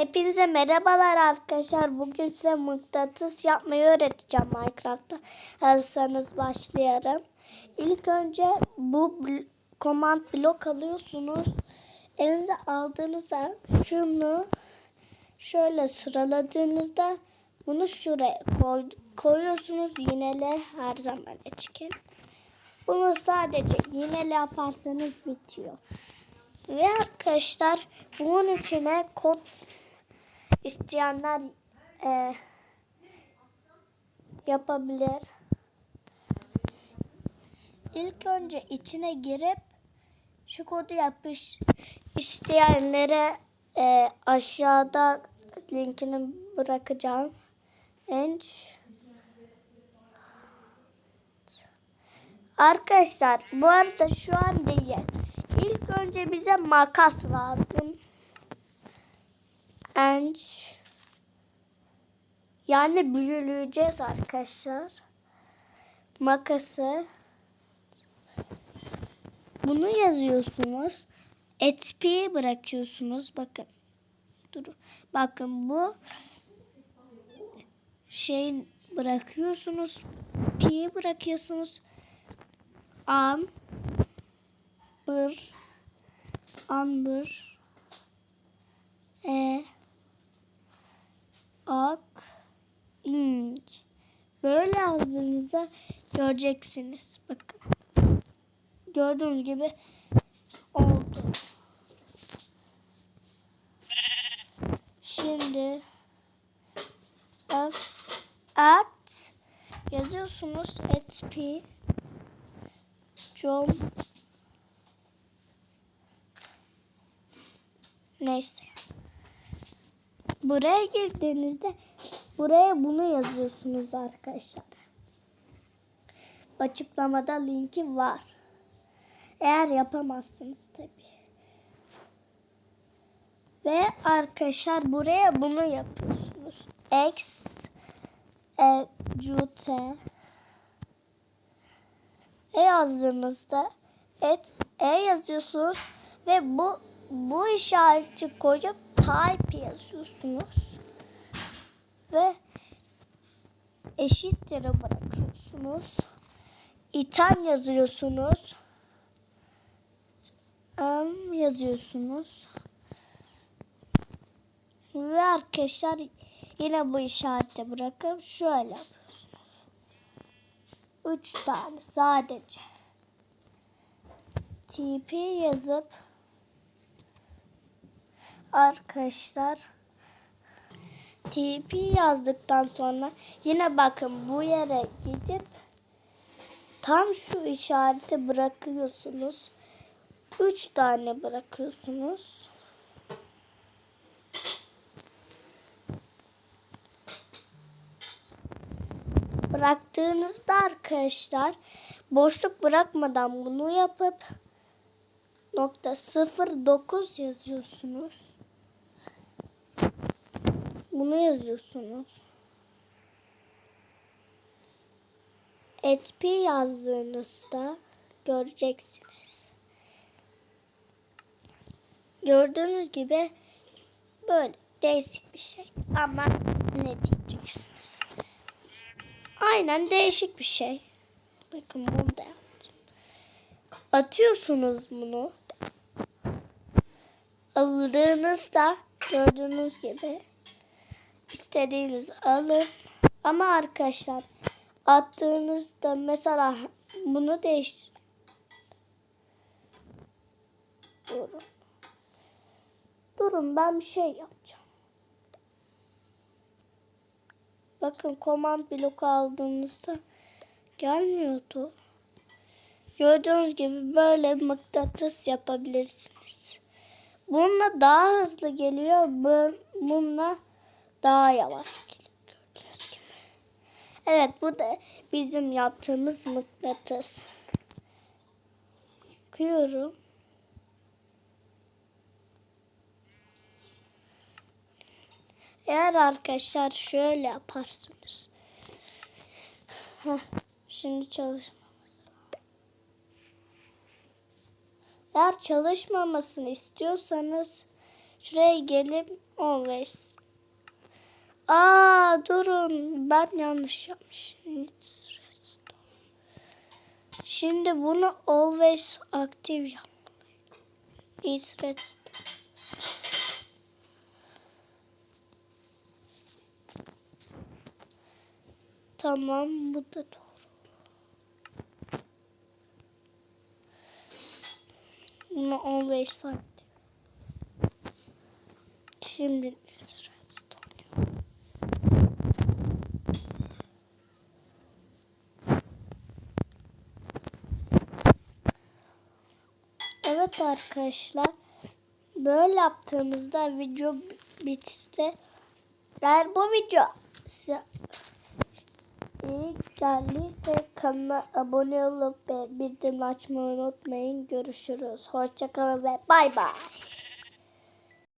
Hepinize merhabalar arkadaşlar. Bugün size mıknatıs yapmayı öğreteceğim Minecraft'ta. Hazırsanız başlayalım. İlk önce bu command blok alıyorsunuz. Elinize aldığınızda şunu şöyle sıraladığınızda bunu şuraya koy, koyuyorsunuz. Yinele her zaman için. Bunu sadece yinele yaparsanız bitiyor. Ve arkadaşlar bunun içine kod isteyenler e, yapabilir. İlk önce içine girip şu kodu yapış isteyenlere e, aşağıda linkini bırakacağım. Ench Arkadaşlar bu arada şu an değil. İlk önce bize makas lazım. And yani büyüleyeceğiz arkadaşlar. Makası. Bunu yazıyorsunuz. HP bırakıyorsunuz. Bakın. Dur. Bakın bu şey bırakıyorsunuz. P bırakıyorsunuz. Am bır ambır e böyle yazdığınızda göreceksiniz. Bakın. Gördüğünüz gibi oldu. Şimdi F at yazıyorsunuz HP John Neyse. Buraya girdiğinizde buraya bunu yazıyorsunuz arkadaşlar. Açıklamada linki var. Eğer yapamazsınız tabii. Ve arkadaşlar buraya bunu yapıyorsunuz. X e, cute e yazdığınızda et e yazıyorsunuz ve bu bu işareti koyup type yazıyorsunuz ve eşittir bırakıyorsunuz. İten yazıyorsunuz. Um, yazıyorsunuz. Ve arkadaşlar yine bu işareti bırakıp şöyle yapıyorsunuz. Üç tane sadece. TP yazıp arkadaşlar TP yazdıktan sonra yine bakın bu yere gidip tam şu işareti bırakıyorsunuz. Üç tane bırakıyorsunuz. Bıraktığınızda arkadaşlar boşluk bırakmadan bunu yapıp nokta 09 yazıyorsunuz. Bunu yazıyorsunuz. HP yazdığınızda göreceksiniz. Gördüğünüz gibi böyle değişik bir şey. Ama ne diyeceksiniz? Aynen değişik bir şey. Bakın bunu da yaptım. Atıyorsunuz bunu. Aldığınızda gördüğünüz gibi istediğiniz alın. Ama arkadaşlar attığınızda mesela bunu değiştir. Durun. Durun ben bir şey yapacağım. Bakın command bloku aldığınızda gelmiyordu. Gördüğünüz gibi böyle mıknatıs yapabilirsiniz. Bununla daha hızlı geliyor. Bununla daha yavaş. Gördüğünüz gibi. Evet bu da bizim yaptığımız mıknatıs. Bakıyorum. Eğer arkadaşlar şöyle yaparsınız. Şimdi çalışmamız. Eğer çalışmamasını istiyorsanız şuraya gelip always. Aa durun ben yanlış yapmışım. Şimdi bunu always aktif yapmalıyım. It's. Tamam bu da doğru. Bunu always aktif. Şimdi it's Evet arkadaşlar. Böyle yaptığımızda video bitse eğer bu video size iyi geldiyse kanala abone olup ve bildirim açmayı unutmayın. Görüşürüz. Hoşçakalın ve bay bay.